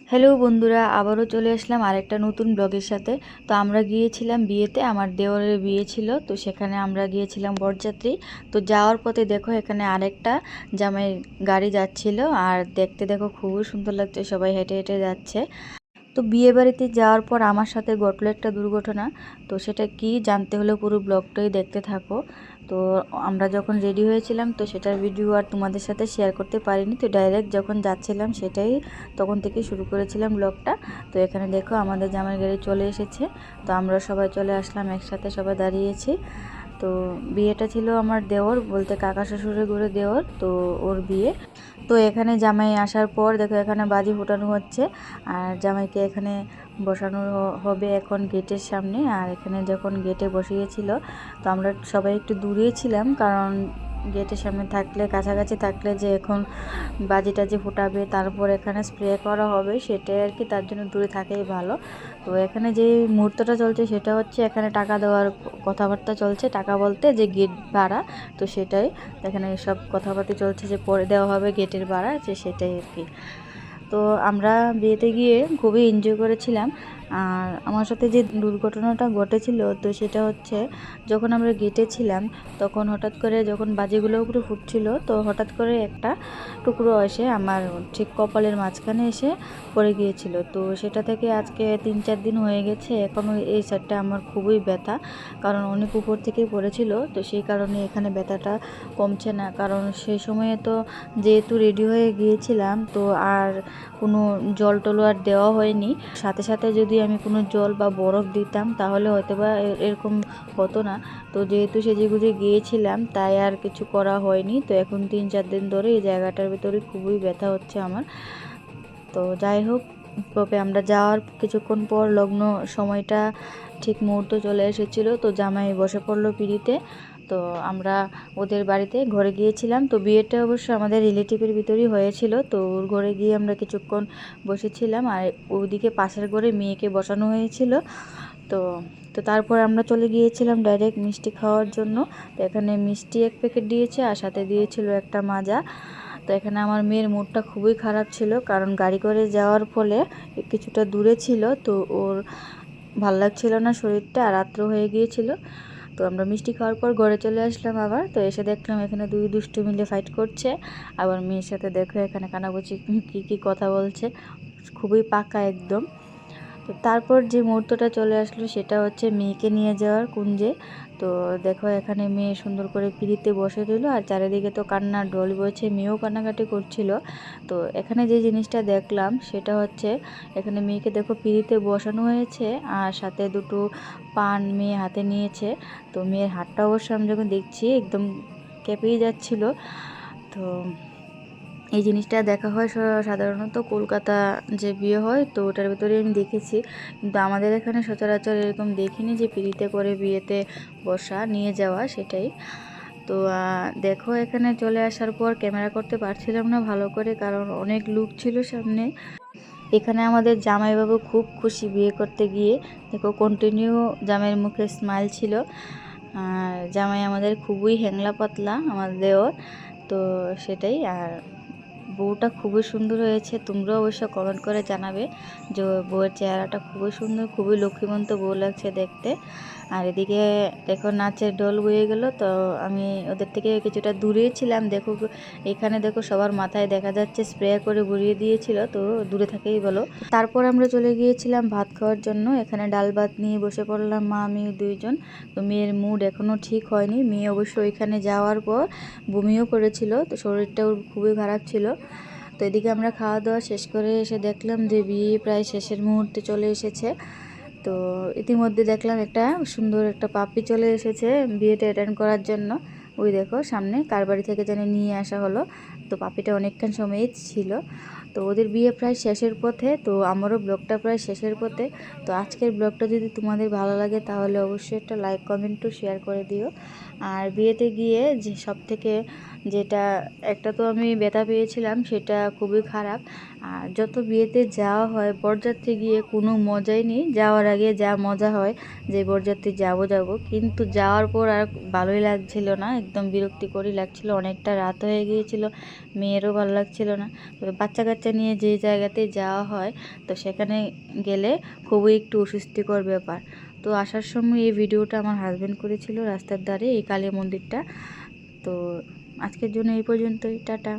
Hello বন্ধুরা, আবারও চলে আসলাম আরেকটা নতুন ব্লগের সাথে। তো আমরা গিয়েছিলাম বিয়েতে, আমার দেওরের বিয়ে ছিল, তো সেখানে আমরা গিয়েছিলাম বরযাত্রী। তো যাওয়ার পথে দেখো এখানে আরেকটা জামাই গাড়ি যাচ্ছিল, আর দেখতে দেখো খুবই সুন্দর লাগছে, সবাই হেঁটে হেঁটে যাচ্ছে। তো বিয়ে বাড়িতে যাওয়ার পর আমার সাথে ঘটলো একটা দুর্ঘটনা, তো সেটা কি জানতে হলে পুরো ব্লগটাই দেখতে থাকো। তো আমরা যখন রেডি হয়েছিলাম, তো সেটার ভিডিও আর তোমাদের সাথে শেয়ার করতে পারিনি। তো ডাইরেক্ট যখন যাচ্ছিলাম সেটাই তখন থেকে শুরু করেছিলাম ব্লগটা তো এখানে দেখো আমাদের জামাই গাড়ি চলে এসেছে। তো আমরা সবাই চলে আসলাম, একসাথে সবাই দাঁড়িয়েছি। তো বিয়েটা ছিল আমার দেওর, বলতে কাকা শ্বশুরের ঘুরে দেওর, তো ওর বিয়ে। তো এখানে জামাই আসার পর দেখো এখানে বাজি ফোটানো হচ্ছে, আর জামাইকে এখানে বসানো হবে এখন গেটের সামনে, আর এখানে যখন গেটে বসিয়েছিল, তো আমরা সবাই একটু দূরেই ছিলাম, কারণ গেটের সামনে থাকলে, কাছাকাছি থাকলে যে এখন বাজি টাজি ফোটাবে, তারপর এখানে স্প্রে করা হবে, সেটাই আর কি তার জন্য দূরে থাকাই ভালো। তো এখানে যে মুহূর্তটা চলছে সেটা হচ্ছে এখানে টাকা দেওয়ার কথাবার্তা চলছে, টাকা বলতে যে গেট ভাড়া, তো সেটাই। এখানে সব কথাবার্তা চলছে যে পরে দেওয়া হবে গেটের ভাড়া, যে সেটাই আর কি। তো আমরা বিয়েতে গিয়ে খুবই এনজয় করেছিলাম। আর আমার সাথে যে দুর্ঘটনাটা ঘটেছিল, তো সেটা হচ্ছে যখন আমরা গেটে ছিলাম, তখন হঠাৎ করে যখন বাজিগুলো উপরে ফুটছিল, তো হঠাৎ করে একটা টুকরো এসে আমার ঠিক কপালের মাঝখানে এসে পড়ে গিয়েছিল। তো সেটা থেকে আজকে তিন চার দিন হয়ে গেছে এখনও এই সাইডটা আমার খুবই ব্যথা, কারণ অনেক উপর থেকেই পড়েছিল, তো সেই কারণে এখানে ব্যথাটা কমছে না। কারণ সেই সময়ে তো যেহেতু রেডি হয়ে গিয়েছিলাম, তো আর কোনো জল টলও আর দেওয়া হয়নি। সাথে সাথে যদি আমি কোনো জল বা বরফ দিতাম, তাহলে হয়তো বা এরকম হতো না। তো যেহেতু সেজে গুজে গিয়েছিলাম, তাই আর কিছু করা হয়নি। তো এখন তিন চার দিন ধরে এই জায়গাটার ভিতরে খুবই ব্যথা হচ্ছে আমার। তো যাই হোক তবে আমরা যাওয়ার কিছুক্ষণ পর লগ্ন সময়টা ঠিক মুহূর্ত চলে এসেছিল, তো জামাই বসে পড়ল পিড়িতে। তো আমরা ওদের বাড়িতে ঘরে গিয়েছিলাম। তো বিয়েটা অবশ্য আমাদের রিলেটিভের ভিতরেই হয়েছিল, তো ওর ঘরে গিয়ে আমরা কিছুক্ষণ বসেছিলাম। আর ওদিকে পাশের ঘরে মেয়েকে বসানো হয়েছিল। তো তো তারপর আমরা চলে গিয়েছিলাম ডাইরেক্ট মিষ্টি খাওয়ার জন্য। তো এখানে মিষ্টি এক প্যাকেট দিয়েছে আর সাথে দিয়েছিল একটা মাজা। তো এখানে আমার মেয়ের মুডটা খুবই খারাপ ছিল, কারণ গাড়ি করে যাওয়ার ফলে কিছুটা দূরে ছিল, তো ওর ভালো লাগছিল না শরীরটা, রাত্র হয়ে গিয়েছিল। তো আমরা মিষ্টি খাওয়ার পর ঘরে চলে আসলাম আবার, তো এসে দেখলাম এখানে দুই দুষ্টু মিলে ফাইট করছে। আবার মেয়ের সাথে দেখো এখানে কানাবুচি কী কী কথা বলছে, খুবই পাকা একদম। তো তারপর যে মুহূর্তটা চলে আসলো সেটা হচ্ছে মেয়েকে নিয়ে যাওয়ার কুঞ্জে। তো দেখো এখানে মেয়ে সুন্দর করে পিড়িতে বসে রইল আর চারিদিকে তো কান্নার ডল বইছে, মেয়েও কান্নাকাটি করছিল। তো এখানে যে জিনিসটা দেখলাম সেটা হচ্ছে এখানে মেয়েকে দেখো পিড়িতে বসানো হয়েছে আর সাথে দুটো পান মেয়ে হাতে নিয়েছে। তো মেয়ের হাতটা অবশ্য আমি যখন দেখছি একদম কেঁপেই যাচ্ছিল। তো এই জিনিসটা দেখা হয় সাধারণত কলকাতা যে বিয়ে হয়, তো ওটার ভিতরে আমি দেখেছি। কিন্তু আমাদের এখানে সচরাচর এরকম দেখিনি যে পিড়িতে করে বিয়েতে বসা, নিয়ে যাওয়া সেটাই। তো দেখো এখানে চলে আসার পর ক্যামেরা করতে পারছিলাম না ভালো করে, কারণ অনেক লুক ছিল সামনে। এখানে আমাদের জামাইবাবু খুব খুশি বিয়ে করতে গিয়ে। দেখো কন্টিনিউ জামাইয়ের মুখে স্মাইল ছিল। আর জামাই আমাদের খুবই হ্যাংলা পাতলা, আমাদের দেওর। তো সেটাই, আর বউটা খুবই সুন্দর হয়েছে, তোমরাও অবশ্য কমেন্ট করে জানাবে যে বউয়ের চেহারাটা খুবই সুন্দর, খুবই লক্ষ্মীমন্ত বউ লাগছে দেখতে। আর এদিকে দেখো নাচের ডোল বয়ে গেল, তো আমি ওদের থেকে কিছুটা দূরে ছিলাম, দেখো এখানে দেখো সবার মাথায় দেখা যাচ্ছে স্প্রে করে ঘুরিয়ে দিয়েছিল, তো দূরে থাকেই বলো। তারপর আমরা চলে গিয়েছিলাম ভাত খাওয়ার জন্য, এখানে ডাল ভাত নিয়ে বসে পড়লাম মা, আমি দুইজন। তো মেয়ের মুড এখনও ঠিক হয়নি, মেয়ে অবশ্য ওইখানে যাওয়ার পর বমিও করেছিল, তো শরীরটাও খুবই খারাপ ছিল। তো এদিকে আমরা খাওয়া দাওয়া শেষ করে এসে দেখলাম যে বিয়ে প্রায় শেষের মুহূর্তে চলে এসেছে। তো ইতিমধ্যে দেখলাম একটা সুন্দর একটা পাপি চলে এসেছে বিয়েটা অ্যাটেন্ড করার জন্য। ওই দেখো সামনে কার বাড়ি থেকে যেন নিয়ে আসা হলো। তো পাপিটা অনেকক্ষণ সময়ই ছিল। তো ওদের বিয়ে প্রায় শেষের পথে, তো আমারও ব্লগটা প্রায় শেষের পথে। তো আজকের ব্লগটা যদি তোমাদের ভালো লাগে তাহলে অবশ্যই একটা লাইক কমেন্টও শেয়ার করে দিও। আর বিয়েতে গিয়ে যে সব থেকে যেটা একটা তো আমি ব্যথা পেয়েছিলাম, সেটা খুবই খারাপ। আর যত বিয়েতে যাওয়া হয়, বরযাত্রী গিয়ে কোনো মজাই নেই। যাওয়ার আগে যা মজা হয়, যে বরযাত্রী যাব যাব। কিন্তু যাওয়ার পর আর ভালোই লাগছিল না, একদম বিরক্তিকরই লাগছিল। অনেকটা রাত হয়ে গিয়েছিল, মেয়েরও ভালো লাগছিল না। তবে বাচ্চা কাচ্চা নিয়ে যে জায়গাতে যাওয়া হয়, তো সেখানে গেলে খুবই একটু অস্বস্তিকর ব্যাপার। তো আসার সময় এই ভিডিওটা আমার হাজব্যান্ড করেছিল রাস্তার ধারে, এই কালী মন্দিরটা। তো আজকের জন্য এই পর্যন্তই টাটা।